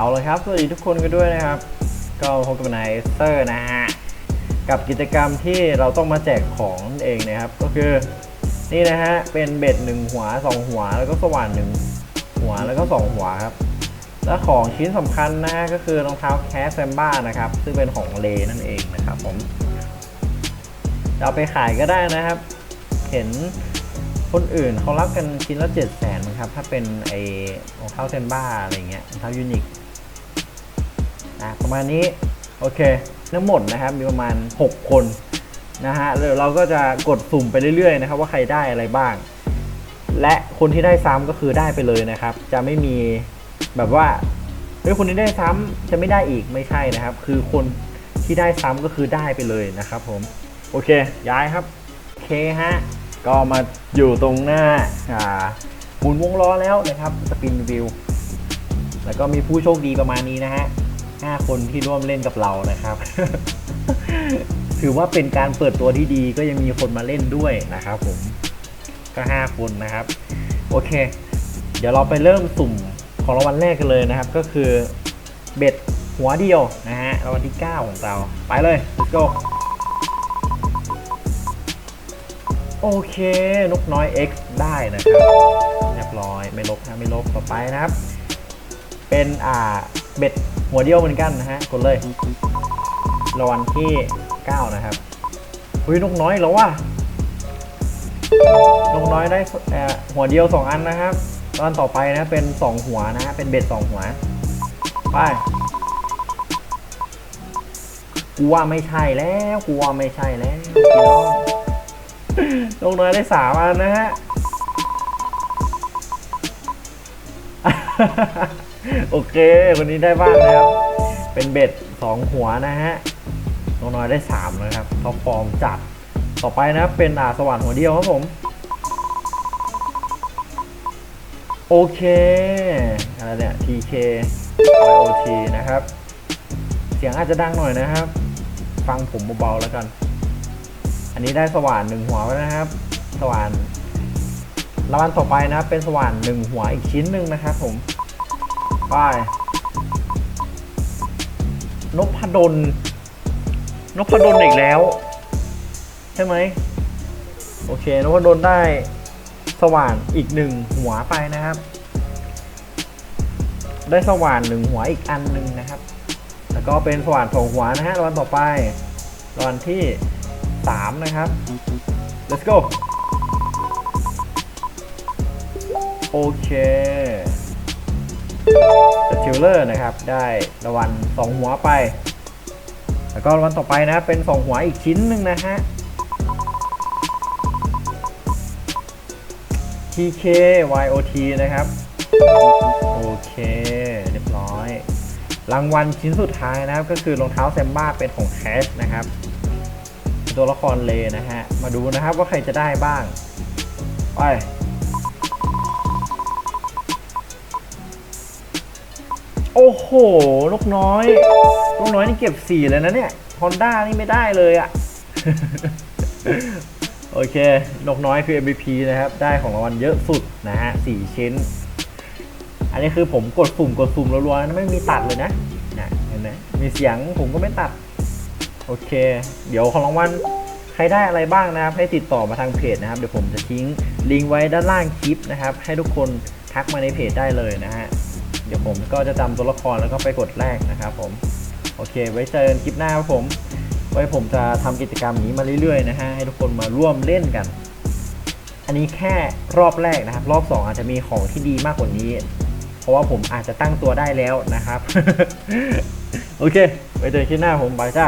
เอาเลยครับ สวัสดีทุกคนกันด้วยนะครับ ก็พบกับนายเตอร์นะฮะ กับกิจกรรมที่เราต้องมาแจกของเองนะครับ ก็คือนี่นะฮะ เป็นเบ็ดหนึ่งหัวสองหัว แล้วก็สว่านหนึ่งหัวแล้วก็สองหัวครับ และของชิ้นสำคัญนะฮะก็คือรองเท้าแคสแซมบ้านะครับ ซึ่งเป็นของเลนั่นเองนะครับผมเอาไปขายก็ได้นะครับ เห็นคนอื่นเขารับกันชิ้นละเจ็ดแสนครับ ถ้าเป็นไอรองเท้าเซนบ้าอะไรเงี้ยรองเท้ายูนิค นะประมาณนี้โอเคทั้งหมดนะครับมีประมาณ 6 คนนะฮะแล้วเราก็จะกดสุ่มไปเรื่อยๆนะครับว่าใครได้อะไรบ้าง และคนที่ได้ซ้ำก็คือได้ไปเลยนะครับ จะไม่มีแบบว่าเฮ้ยคนที่ได้ซ้ำจะไม่ได้อีกไม่ใช่นะครับ คือคนที่ได้ซ้ำก็คือได้ไปเลยนะครับผมโอเคย้ายครับโอเคฮะก็มาอยู่ตรงหน้าอ่าหมุนวงล้อแล้วนะครับสปินวิวแล้วก็มีผู้โชคดีประมาณนี้นะฮะ ห้าคนที่ร่วมเล่นกับเรานะครับ ถือว่าเป็นการเปิดตัวที่ดีก็ยังมีคนมาเล่นด้วยนะครับผมก็ห้าคนนะครับ โอเค เดี๋ยวเราไปเริ่มสุ่มของรางวัลแรกกันเลยนะครับ ก็คือเบ็ดหัวเดียวนะฮะรางวัลที่ 9 ของเราไปเลย let's go โอเคนกน้อย X ได้นะครับ เรียบร้อยไม่ลบนะไม่ลบต่อไปนะครับ เป็นอ่า เบ็ดหัวเดียวเหมือนกันนะฮะ กดเลยรางวัลที่ 9 นะครับอุ้ยนกน้อยแล้วว่ะนกน้อยได้หัวเดียว 2 อันนะครับตอนต่อไปนะเป็น 2 หัวนะ เป็นเบ็ด 2 หัว ไปกูว่าไม่ใช่แล้วกูว่าไม่ใช่แล้วพี่น้องลงน้อยได้สามอันนะฮะ โอเควันนี้ได้บ้างนะครับ เป็นเบ็ดสองหัวนะฮะลงน้อยได้สามนะครับท็อปฟอร์มจัด ต่อไปนะเป็นอ่าสว่านหัวเดียวครับผม โอเคอะไรเนี่ย TK YOT นะครับ เสียงอาจจะดังหน่อยนะครับ ฟังผมเบาๆแล้วกัน อันนี้ได้สว่านหนึ่งหัวไว้วนะครับ สว่านรางวัลต่อไปนะเป็นสว่านหนึ่งหัวอีกชิ้นหนึ่งนะครับผม ไปนพดลนพดลอีกแล้ว ใช่ไหมโอเคนพดลได้สว่านอีกหนึ่งหัวไปนะครับ ได้สว่านหนึ่งหัวอีกอันหนึ่งนะครับ แล้วก็เป็นสว่านสองหัวนะฮะรางวัลต่อไปรางวัลที่สามนะครับ let's go โอเค สติลเลอร์นะครับ ได้รางวัลสองหัวไป แล้วก็รางวัลต่อไปนะ เป็นสองหัวอีกชิ้นหนึ่งนะฮะ TK YOT นะครับ โอเค เรียบร้อย รางวัลชิ้นสุดท้ายนะครับ ก็คือรองเท้าแซมบ้าเป็นของแคชนะครับ ตัวละครเลนะฮะ มาดูนะครับว่าใครจะได้บ้าง ไป อ้โห ลูกน้อย ลูกน้อยนี่เก็บสี่เลยนะเนี่ยฮอนด้านี่ไม่ได้เลยอะโอเคนกน้อยคือ MVP นะครับ ได้ของรางวัลเยอะสุดนะฮะสี่ชิ้น อันนี้คือผมกดสุ่มกดสุ่มรัวๆนะไม่มีตัดเลยนะนะเห็นไหมมีเสียงผมก็ไม่ตัด โอเค เดี๋ยวของรางวัลใครได้อะไรบ้างนะครับ ให้ติดต่อมาทางเพจนะครับ เดี๋ยวผมจะทิ้งลิงก์ไว้ด้านล่างคลิปนะครับ ให้ทุกคนทักมาในเพจได้เลยนะฮะ เดี๋ยวผมก็จะจำตัวละครแล้วก็ไปกดแรกนะครับผม โอเค ไว้เจอกันคลิปหน้าครับผม ไว้ผมจะทำกิจกรรมนี้มาเรื่อยๆนะฮะ ให้ทุกคนมาร่วมเล่นกัน อันนี้แค่รอบแรกนะครับ รอบ 2 อาจจะมีของที่ดีมากกว่านี้ เพราะว่าผมอาจจะตั้งตัวได้แล้วนะครับ โอเค ไว้เจอกันคลิปหน้าผมบายจ้า